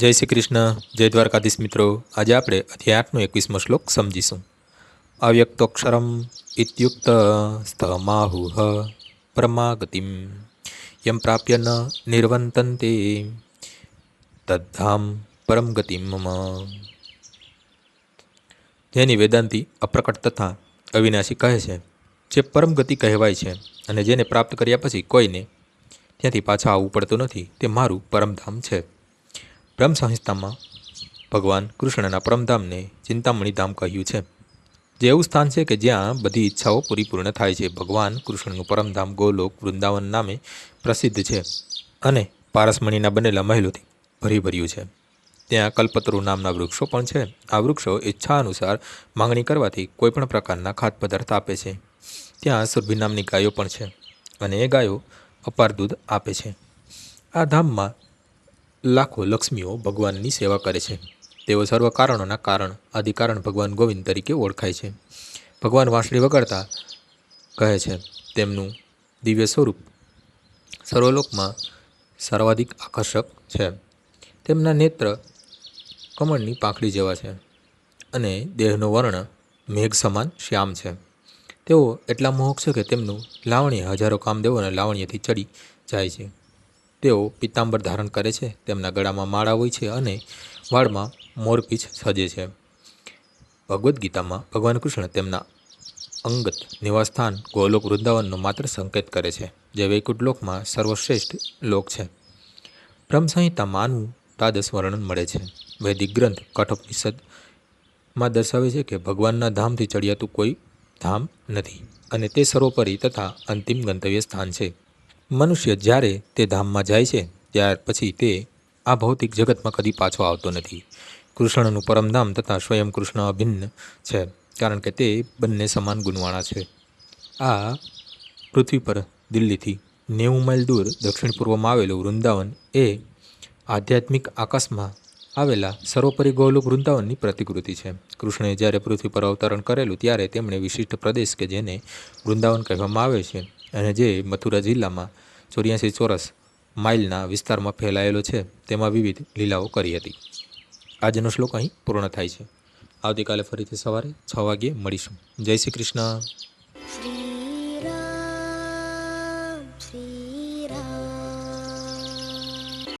જય શ્રી કૃષ્ણ, જય દ્વારકાધીશ મિત્રો. આજે આપણે અધ્યાય આઠનો એકવીસમો શ્લોક સમજીશું. અવ્યક્તોક્ષરમ ઇત્યુક્ત સ્થમાહુહ પરમાગતિમ, યમ પ્રાપ્ય ન નિર્વંતંતે, તદ્ધામ પરમ ગતિમ મમ. જેની વેદાંતિ અપ્રકટ તથા અવિનાશી કહે છે, જે પરમ ગતિ કહેવાય છે અને જેને પ્રાપ્ત કર્યા પછી કોઈને ત્યાંથી પાછા આવવું પડતું નથી, તે મારું પરમધામ છે. બ્રહ્મ સંહિતામાં ભગવાન કૃષ્ણના પરમધામને ચિંતામણી ધામ કહ્યું છે. જે એવું સ્થાન છે કે જ્યાં બધી ઈચ્છાઓ પૂરીપૂર્ણ થાય છે. ભગવાન કૃષ્ણનું પરમધામ ગોલોક વૃંદાવન નામે પ્રસિદ્ધ છે અને પારસમણીના બનેલા મહેલોથી ભરી ભર્યું છે. ત્યાં કલ્પતરુ નામના વૃક્ષો પણ છે. આ વૃક્ષો ઈચ્છા અનુસાર માંગણી કરવાથી કોઈપણ પ્રકારના ખાદ્ય પદાર્થ આપે છે. ત્યાં સુરભી નામની ગાયો પણ છે અને એ ગાયો અપાર દૂધ આપે છે. આ ધામમાં લાખો લક્ષ્મીઓ ભગવાનની સેવા કરે છે. તેઓ સર્વ કારણોના કારણ આદિકારણ ભગવાન ગોવિંદ તરીકે ઓળખાય છે. ભગવાન વાંસળી વગાડતા કહે છે, તેમનું દિવ્ય સ્વરૂપ સર્વલોકમાં સર્વાધિક આકર્ષક છે. તેમના નેત્ર કમળની પાંખડી જેવા છે અને દેહનો વર્ણ મેઘ સમાન શ્યામ છે. તેઓ એટલા મોહક છે કે તેમનું લાવણ્ય હજારો કામદેવોના લાવણ્યથી ચડી જાય છે. તેઓ પિત્તાંબર ધારણ કરે છે, તેમના ગળામાં માળા હોય છે અને વાળમાં મોરપીછ સજે છે. ભગવદ્ ગીતામાં ભગવાન કૃષ્ણ તેમના અંગત નિવાસસ્થાન ગોલોક વૃંદાવનનો માત્ર સંકેત કરે છે, જે વૈકુંઠ લોકમાં સર્વશ્રેષ્ઠ લોક છે. બ્રહ્મ સંહિતામાં આનું તાદસ વર્ણન મળે છે. વૈદિક ગ્રંથ કઠોપનિષદમાં દર્શાવે છે કે ભગવાનના ધામથી ચડિયાતું કોઈ ધામ નથી અને તે સર્વોપરી તથા અંતિમ ગંતવ્ય સ્થાન છે. મનુષ્ય જ્યારે તે ધામમાં જાય છે, ત્યાર પછી તે આ ભૌતિક જગતમાં કદી પાછો આવતો નથી. કૃષ્ણનું પરમધામ તથા સ્વયં કૃષ્ણ અભિન્ન છે, કારણ કે તે બંને સમાન ગુણવાળા છે. આ પૃથ્વી પર દિલ્હીથી નેવું માઇલ દૂર દક્ષિણ પૂર્વમાં આવેલું વૃંદાવન એ આધ્યાત્મિક આકાશમાં આવેલા સર્વોપરી ગૌલુક વૃંદાવનની પ્રતિકૃતિ છે. કૃષ્ણએ જ્યારે પૃથ્વી પર અવતરણ કરેલું, ત્યારે તેમણે વિશિષ્ટ પ્રદેશ કે જેને વૃંદાવન કહેવામાં આવે છે અને જે મથુરા જિલ્લામાં ચોર્યાસી ચોરસ માઇલના વિસ્તારમાં ફેલાયેલો છે, તેમાં વિવિધ લીલાઓ કરી હતી. આજનો શ્લોક અહીં પૂર્ણ થાય છે. આવતીકાલે ફરીથી સવારે છ વાગ્યે મળીશું. જય શ્રી કૃષ્ણ.